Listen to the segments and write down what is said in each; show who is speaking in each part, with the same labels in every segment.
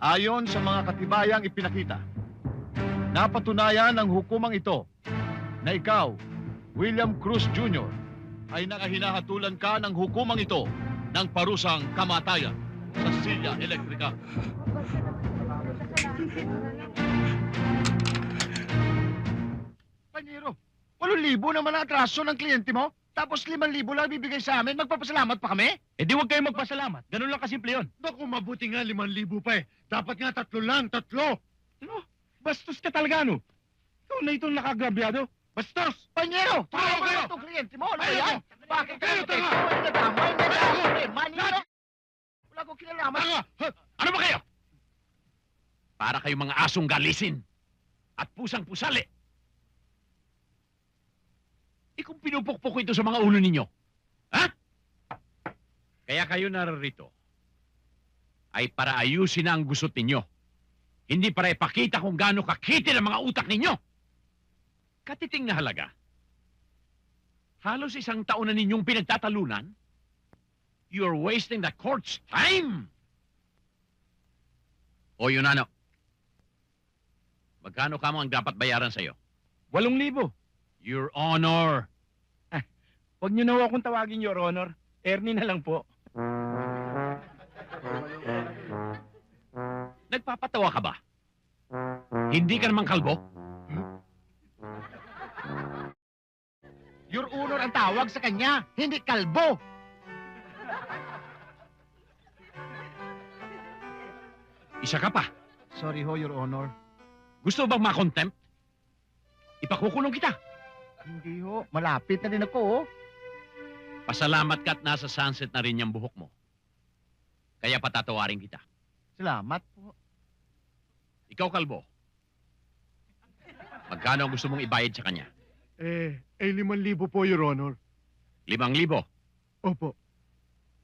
Speaker 1: Ayon sa mga katibayang ipinakita, napatunayan ng hukumang ito na ikaw, William Cruz Jr., ay nakahinahatulan ka ng hukumang ito ng parusang kamatayan sa silya elektrika. Panyero, walong libo naman ang atraso ng kliyente mo? Tapos limang libo lang bibigay sa amin, magpapasalamat pa kami?
Speaker 2: Eh di huwag kayong magpasalamat. Ganun lang kasimple yun.
Speaker 3: Naku, mabuti nga liman libo pa eh. Dapat nga tatlo lang, tatlo.
Speaker 2: Ano? Bastos ka talaga, no? Ikaw na itong nakagrabyado.
Speaker 3: Bastos!
Speaker 1: Panyero,
Speaker 3: Tama
Speaker 1: tama
Speaker 3: kayo!
Speaker 1: kayo itong kliyente mo. Ano ba
Speaker 3: Ayaw
Speaker 1: yan? Bakit
Speaker 3: Kayo,
Speaker 1: kayo
Speaker 3: tama?
Speaker 1: Nagdamay, nagdamay, manira. Wala ko kinalaman.
Speaker 3: Tanga! Ha?
Speaker 2: Ano ba kayo? Para kayong mga asong galisin at pusang pusali. Eh kung pinupukpok ko ito sa mga ulo ninyo, ha? Kaya kayo narito ay para ayusin na ang gusot ninyo. Hindi para ipakita kung gaano kakiti ang mga utak ninyo. Katiting na halaga. Halos isang taon na ninyong pinagtatalunan. You're wasting the court's time. O yun ano? Magkano ka mo ang dapat bayaran sa'yo?
Speaker 4: Walong libo.
Speaker 2: Your Honor.
Speaker 4: Huwag niyo na ho akong tawagin, Your Honor. Ernie na lang po.
Speaker 2: Nagpapatawa ka ba? Hindi ka naman kalbo?
Speaker 1: Your Honor ang tawag sa kanya, hindi kalbo.
Speaker 2: Isa ka pa.
Speaker 1: Sorry ho, Your Honor.
Speaker 2: Gusto bang makontempt? Ipakukulong kita.
Speaker 1: Hindi ho, malapit na din ako, oh.
Speaker 2: Pasalamat ka at nasa sunset na rin yung buhok mo. Kaya patatawarin kita.
Speaker 1: Salamat po.
Speaker 2: Ikaw, kalbo. Magkano ang gusto mong ibayad sa kanya?
Speaker 3: Eh, eh liman libo po, Your Honor.
Speaker 2: Limang libo.
Speaker 3: Opo.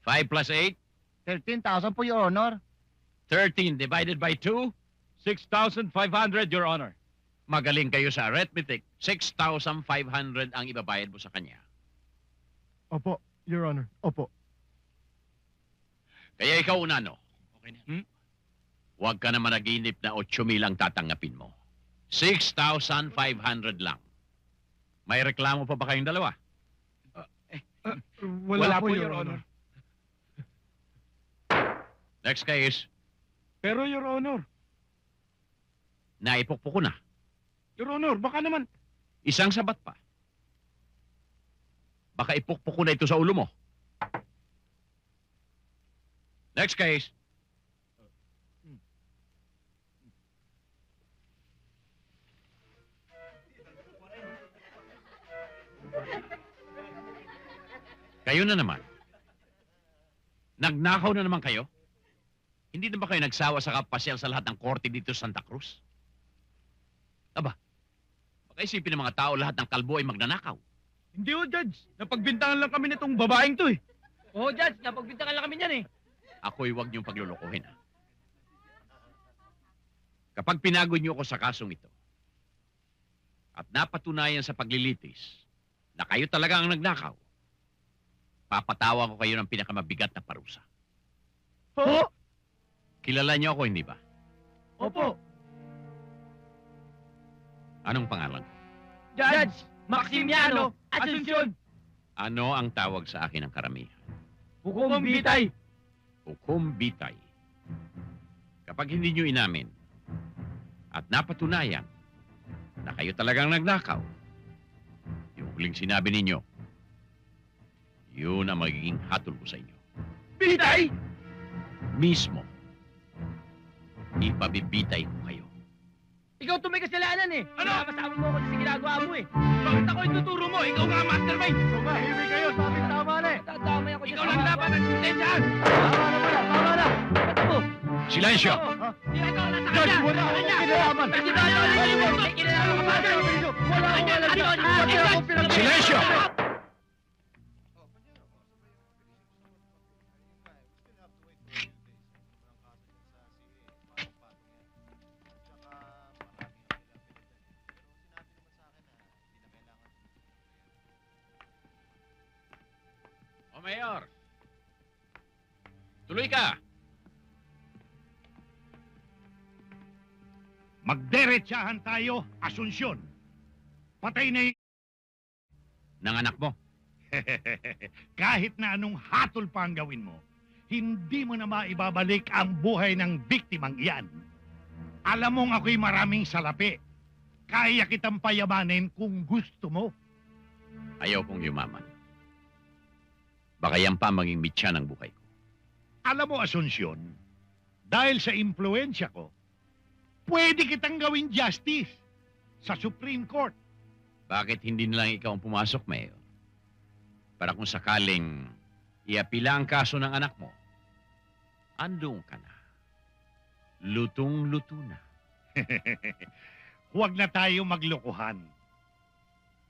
Speaker 2: Five plus eight,
Speaker 1: 13,000 po, Your Honor.
Speaker 2: thirteen divided by two.
Speaker 4: 6,500, Your Honor.
Speaker 2: Magaling kayo sa arithmetic. 6,500 ang ibabayad mo sa kanya.
Speaker 3: Opo, Your Honor. Opo.
Speaker 2: Kaya ikaw, Unano,
Speaker 4: Okay na. Hmm?
Speaker 2: huwag ka na managinip na 8,000 ang tatanggapin mo. 6,500 lang. May reklamo pa ba kayong dalawa?
Speaker 3: Wala, po, Your Honor.
Speaker 2: Next case,
Speaker 4: Pero, Your Honor,
Speaker 2: naipukpok ko na.
Speaker 4: Your Honor, baka naman,
Speaker 2: Isang sabat pa. Baka ipukpok ko na ito sa ulo mo. Next case. Kayo na naman. Nagnakaw na naman kayo? Hindi na ba kayo nagsawa sa kapasyal sa lahat ng korte dito sa Santa Cruz? Aba, baka isipin ng mga tao lahat ng kalbo ay magnanakaw.
Speaker 4: Hindi ho, Judge. Napagbintangan lang kami nitong babaeng to eh.
Speaker 5: Oo, Judge. Napagbintangan lang kami niyan eh.
Speaker 2: Ako'y huwag niyong paglulukuhin, ha? Kapag pinagod niyo ako sa kasong ito, at napatunayan sa paglilitis na kayo talaga ang nagnakaw, papatawan ko kayo ng pinakamabigat na parusa.
Speaker 4: Po?
Speaker 2: Kilala niyo ako, hindi ba?
Speaker 4: Opo.
Speaker 2: Anong pangalan?
Speaker 5: Judge, Maximiano, Asuncion,
Speaker 2: Ano ang tawag sa akin ng karamihan?
Speaker 5: Hukom Bitay.
Speaker 2: Hukom bitay. Kapag hindi niyo inamin at napatunayan na kayo talagang nagnakaw, yung huling sinabi ninyo, yun ang magiging hatol ko sa inyo.
Speaker 4: Bitay!
Speaker 2: Mismo, ipabibitay ko kayo.
Speaker 5: Ikaw to may kasalanan eh.
Speaker 4: Ano?
Speaker 5: Kasama mo ako sa ginagawa mo eh.
Speaker 4: Bakit ako ituturo mo? Ikaw nga ang mastermind!
Speaker 3: Tumahimik kayo. Sabi tama na eh.
Speaker 5: Tatama ako
Speaker 4: Ikaw lang dapat ang sintensyahan!
Speaker 3: Tama na pala. Tama na.
Speaker 5: Ba't mo?
Speaker 2: Silensyo!
Speaker 5: Hindi ikaw lang sa kanya.
Speaker 3: wala akong kinalaman.
Speaker 5: Hindi ba ako May kinalaman ka ba?
Speaker 3: Wala akong pinag-
Speaker 2: Silensyo!
Speaker 6: Magderechahan tayo, Asunsyon. Patay na yung...
Speaker 2: Ng anak mo.
Speaker 6: Kahit na anong hatol pa ang gawin mo, hindi mo na maibabalik ang buhay ng biktimang iyan. Alam mong ako'y maraming salapi. Kaya kitang payamanin kung gusto mo.
Speaker 2: Ayaw kong yumaman. Baka yan pa maging mitya ng buhay ko.
Speaker 6: Alam mo, Asunsyon, dahil sa impluensya ko, pwede kitang gawin justice sa Supreme Court.
Speaker 2: Bakit hindi na lang ikaw ang pumasok, Mayor? Para kung sakaling iapila ang kaso ng anak mo, andun ka na. Lutong-luto na.
Speaker 6: Huwag na tayo maglokohan.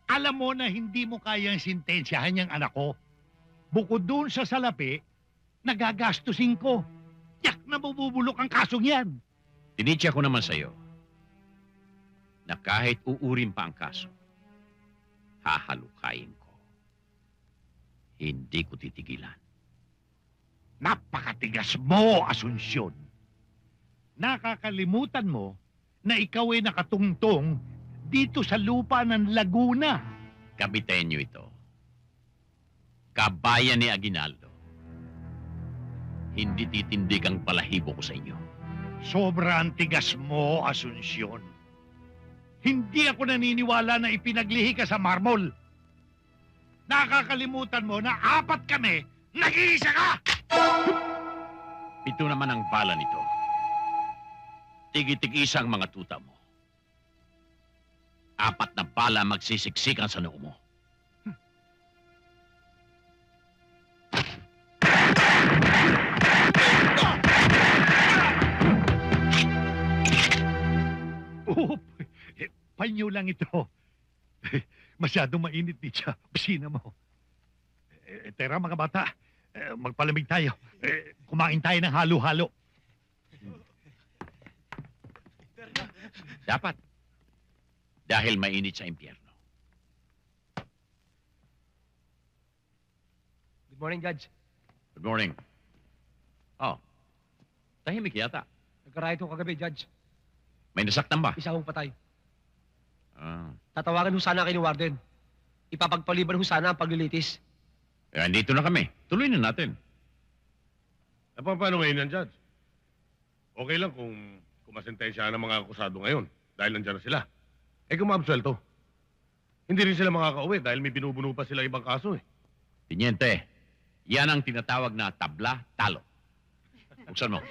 Speaker 6: Alam mo na hindi mo kayang sintensyahan yung anak ko. Bukod doon sa salapi, nagagastusin ko. Yak na mabubulok ang kasong yan.
Speaker 2: Tinitya ko naman sa'yo na kahit uurin pa ang kaso, hahalukayin ko. Hindi ko titigilan.
Speaker 6: Napakatigas mo, Asunsyon. Nakakalimutan mo na ikaw ay nakatungtong dito sa lupa ng Laguna.
Speaker 2: Kabitenyo ito. Kabayan ni Aguinaldo. Hindi titindig ang balahibo ko sa inyo.
Speaker 6: Sobra ang tigas mo, Asunsyon. Hindi ako naniniwala na ipinaglihi ka sa marmol. Nakakalimutan mo na apat kami, nag-iisa ka!
Speaker 2: Ito naman ang bala nito. Tigitig-isa ang mga tuta mo. Apat na bala magsisiksikan sa noo mo.
Speaker 6: Oh, eh, panyo lang ito. Masyadong mainit di siya. Busina mo. Eh, tera mga bata, eh, magpalamig tayo. Eh, kumain tayo ng halo-halo.
Speaker 2: Dapat. Dahil mainit sa impyerno.
Speaker 7: Good morning, Judge.
Speaker 2: Good morning. Oh, tahimik yata.
Speaker 7: Nagkarayot ko kagabi, Judge.
Speaker 2: May nasaktan ba?
Speaker 7: Isa akong patay.
Speaker 2: Ah,
Speaker 7: Tatawagan ho sana kay ni Warden. Ipapagpaliban ho sana ang paglilitis.
Speaker 2: eh, andito na kami. Tuloy na natin.
Speaker 8: Eh, pa- paano ngayon yan, Judge? Okay lang kung, kung masentensya ng mga akusado ngayon dahil nandyan na sila. Eh kung maabsuelto, hindi rin sila makakauwi dahil may binubuno pa sila ibang kaso eh.
Speaker 2: Tiniente, yan ang tinatawag na tabla talo. Buksan mo.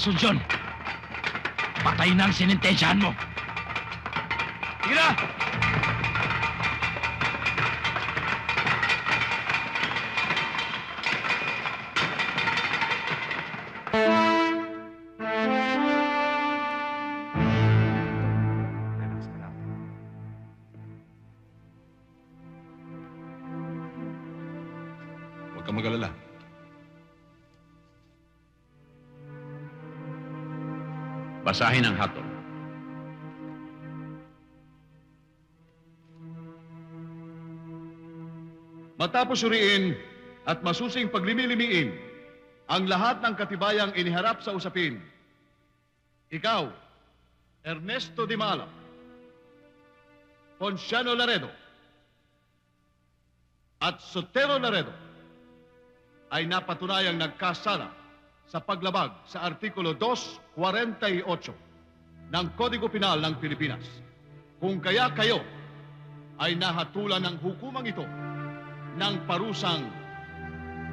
Speaker 4: Asunsyon! Patay na ang sinintensyahan mo! Sige na!
Speaker 8: Huwag kang mag-alala.
Speaker 2: Basahin ang hatol.
Speaker 9: Matapos suriin at masusing paglimilimiin ang lahat ng katibayang iniharap sa usapin, ikaw, Ernesto Di Mala, Ponciano Laredo, at Sotero Laredo ay napatunayang nagkasala sa paglabag sa Artikulo 248 ng Kodigo Pinal ng Pilipinas. Kung kaya kayo ay nahatulan ng hukumang ito ng parusang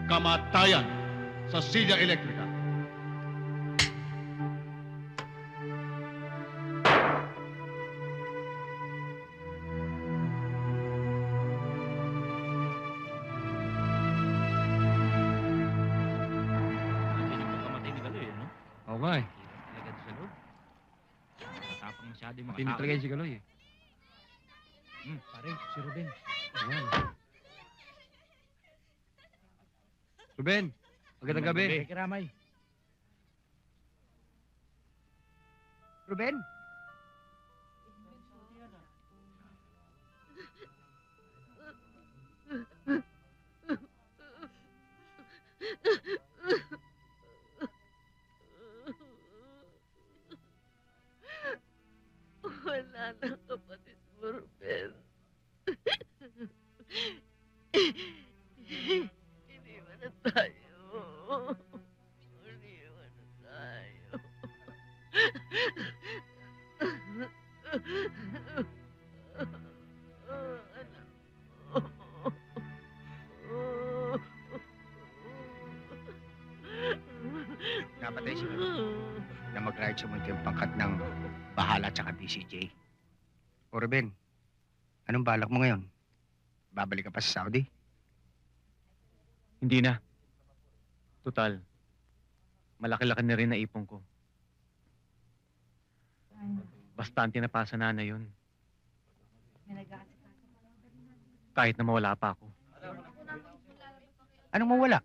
Speaker 9: kamatayan sa silya elektrika.
Speaker 4: Tino
Speaker 7: tao.
Speaker 4: talaga si Kaloy eh.
Speaker 7: Hmm, pare, si Ruben.
Speaker 4: Ayan.
Speaker 7: Ruben, magandang gabi.
Speaker 4: Hey, Kiramay.
Speaker 7: Ruben?
Speaker 10: Wala na kapatid mo, Ruben. Iniwan na tayo. Iniwan na tayo. Anak
Speaker 7: Napatay si na mag-ride sa munting pangkat ng Bahala tsaka BCJ. O Ruben, anong balak mo ngayon? Babalik ka pa sa Saudi?
Speaker 11: Hindi na. Total. Malaki-laki na rin na ipon ko. Bastante na pa sa nana yun. Kahit na mawala pa ako.
Speaker 7: Anong mawala?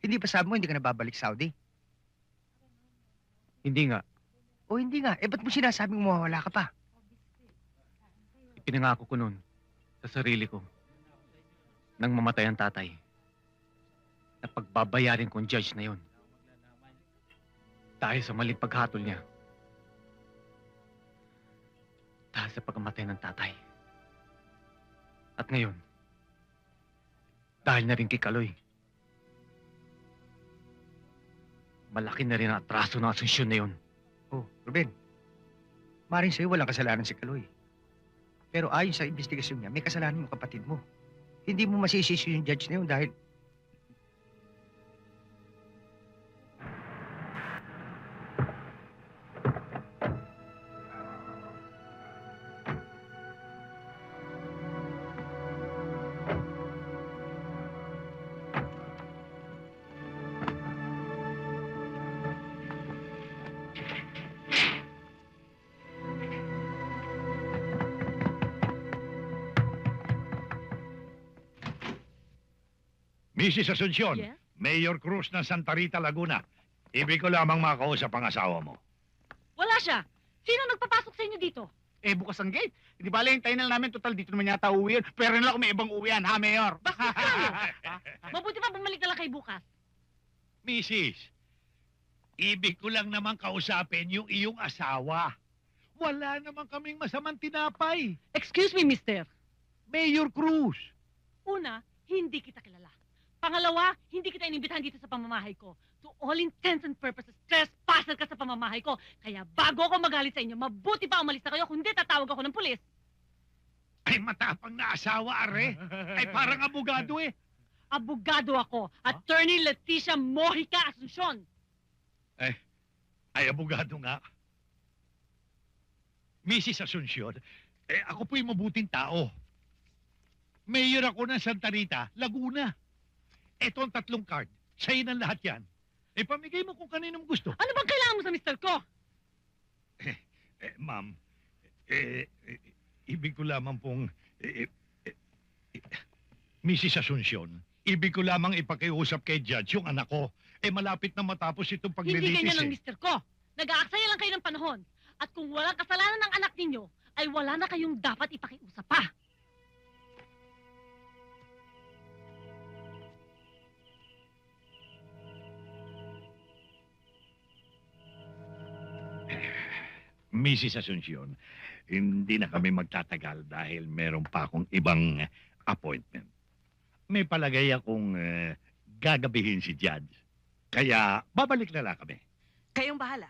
Speaker 7: Hindi pa sabi mo hindi ka na babalik Saudi?
Speaker 11: Hindi nga.
Speaker 7: O hindi nga, eh ba't mo sinasabing mawawala ka pa?
Speaker 11: Ipinangako ko nun sa sarili ko nang mamatay ang tatay na pagbabayarin ko ang judge na yun. Dahil sa maling paghatol niya. Dahil sa pagkamatay ng tatay. At ngayon, dahil na rin kay Kaloy. Malaki na rin ang atraso ng asunsyon na yun.
Speaker 7: Oh, Ruben. Maring sa'yo walang kasalanan si Kaloy. Pero ayon sa investigasyon niya, may kasalanan yung kapatid mo. Hindi mo masisisi yung judge na yun dahil...
Speaker 6: Mrs. Asuncion,
Speaker 10: Yes?
Speaker 6: Mayor Cruz ng Santa Rita, Laguna. Ibig ko lamang makausap ang asawa mo.
Speaker 12: Wala siya. Sino nagpapasok sa inyo dito?
Speaker 4: Eh, bukas ang gate. Hindi ba hintayin na namin. Total, dito naman yata uwi yun. Pero na kung may ibang uwian, ha, Mayor?
Speaker 12: Bastos ka, no? Mabuti pa bumalik na lang kay bukas.
Speaker 6: Mrs., ibig ko lang naman kausapin yung iyong asawa. Wala naman kaming masamang tinapay.
Speaker 12: Excuse me, mister.
Speaker 6: Mayor Cruz.
Speaker 12: Una, hindi kita kilala. Pangalawa, hindi kita inimbitahan dito sa pamamahay ko. To all intents and purposes, trespasser ka sa pamamahay ko. Kaya bago ako magalit sa inyo, mabuti pa umalis na kayo, kundi tatawag ako ng pulis.
Speaker 6: Ay, matapang na asawa, are. Ay, parang abogado eh.
Speaker 12: Abogado ako, Attorney Leticia Mojica Asuncion.
Speaker 6: Ay, abogado nga. Mrs. Asuncion, eh, ako po'y mabuting tao. Mayor ako ng Santa Rita, Laguna. Ito ang tatlong card. Sa'yo ng lahat yan. Eh, pamigay mo kung kaninong gusto.
Speaker 12: Ano bang kailangan mo sa mister ko?
Speaker 6: Eh, ma'am, eh, eh, ibig ko lamang pong... Eh, eh, eh, Mrs. Asuncion, ibig ko lamang ipakiusap kay Judge yung anak ko. Eh, malapit na matapos itong
Speaker 12: Hindi
Speaker 6: paglilitis
Speaker 12: ganyan ang
Speaker 6: eh.
Speaker 12: mister ko. Nag-aaksaya lang kayo ng panahon. At kung walang kasalanan ng anak ninyo, ay wala na kayong dapat ipakiusap pa.
Speaker 6: Mrs. Asuncion, hindi na kami magtatagal dahil meron pa akong ibang appointment. May palagay akong eh, gagabihin si Judge. Kaya babalik na lang kami.
Speaker 10: Kayong bahala.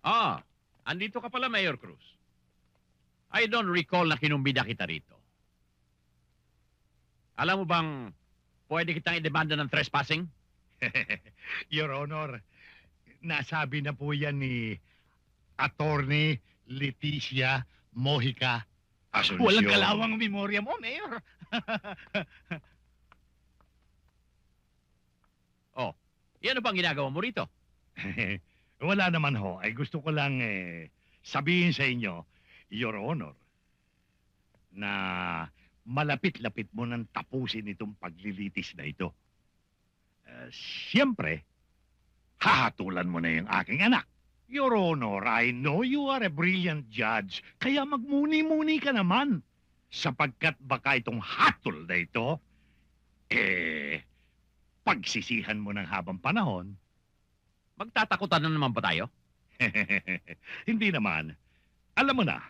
Speaker 2: Ah, andito ka pala, Mayor Cruz. I don't recall na kinumbida kita rito. Alam mo bang pwede kitang idemanda ng trespassing?
Speaker 6: Your Honor, nasabi na po yan ni Attorney Leticia Mojica Asuncion.
Speaker 4: Walang kalawang memorya mo, Mayor.
Speaker 2: Yan ano bang ginagawa mo rito?
Speaker 6: Wala naman ho. Ay gusto ko lang eh, sabihin sa inyo, Your Honor, na malapit-lapit mo nang tapusin itong paglilitis na ito. Uh, Siyempre, hahatulan mo na yung aking anak. Your Honor, I know you are a brilliant judge, kaya magmuni-muni ka naman. Sapagkat baka itong hatol na ito, eh, pagsisihan mo ng habang panahon,
Speaker 2: Magtatakutan na naman ba tayo?
Speaker 6: Hindi naman. Alam mo na,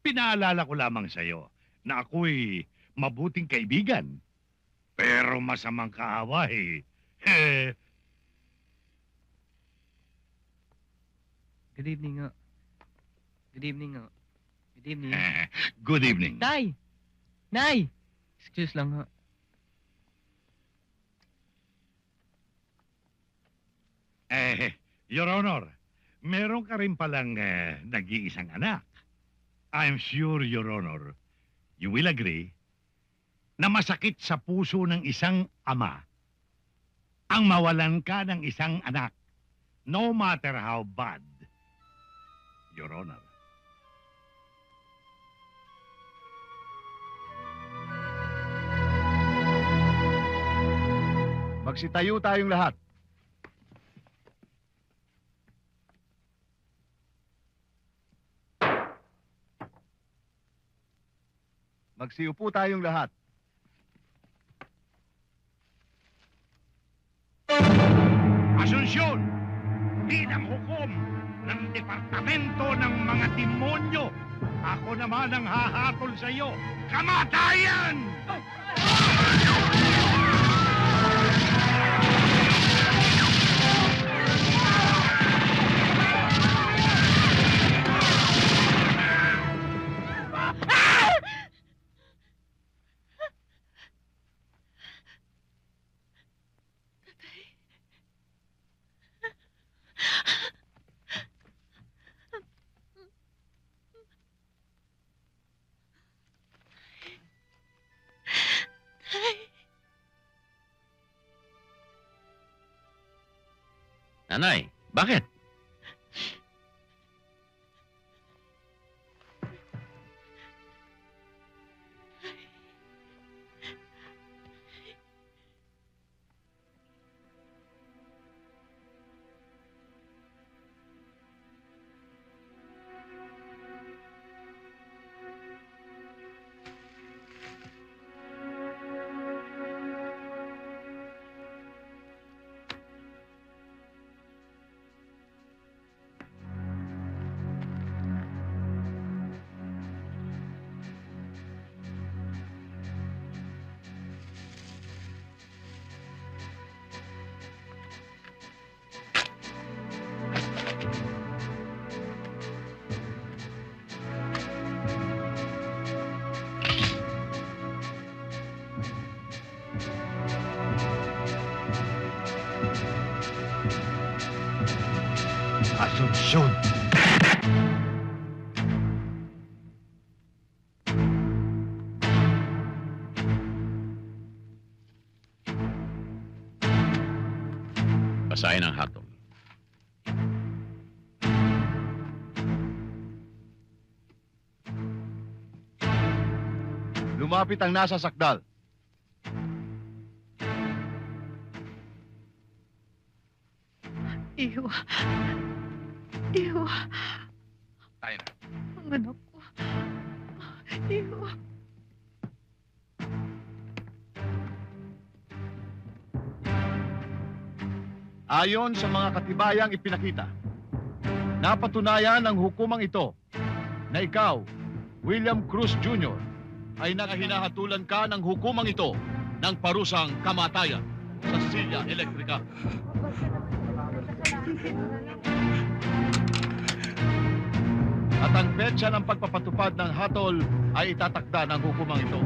Speaker 6: pinaalala ko lamang sa'yo na ako'y mabuting kaibigan. Pero masamang kaaway. Eh,
Speaker 11: Good evening nga. Good evening nga. Good evening.
Speaker 6: good evening.
Speaker 11: Nay! Nay! Excuse lang ha.
Speaker 6: Eh, Your Honor, meron ka rin palang eh, nag-iisang anak. I'm sure, Your Honor, you will agree na masakit sa puso ng isang ama ang mawalan ka ng isang anak, no matter how bad. Your Honor.
Speaker 9: Magsitayo tayong lahat. Magsiupo tayong lahat.
Speaker 6: Asunsyon, bilang hukom ng Departamento ng mga Demonyo, ako naman ang hahatol sa iyo. Kamatayan!
Speaker 2: Nanay, bakit? Basahin ang hatol.
Speaker 9: Lumapit ang nasa sakdal.
Speaker 10: Iwa. Iwa.
Speaker 7: Tayo na.
Speaker 10: Ang anak ko. Iwa.
Speaker 9: Ayon sa mga katibayang ipinakita, napatunayan ng hukumang ito na ikaw, William Cruz Jr., ay nakahinahatulan ka ng hukumang ito ng parusang kamatayan sa silya elektrika. At ang petsa ng pagpapatupad ng hatol ay itatakda ng hukumang ito.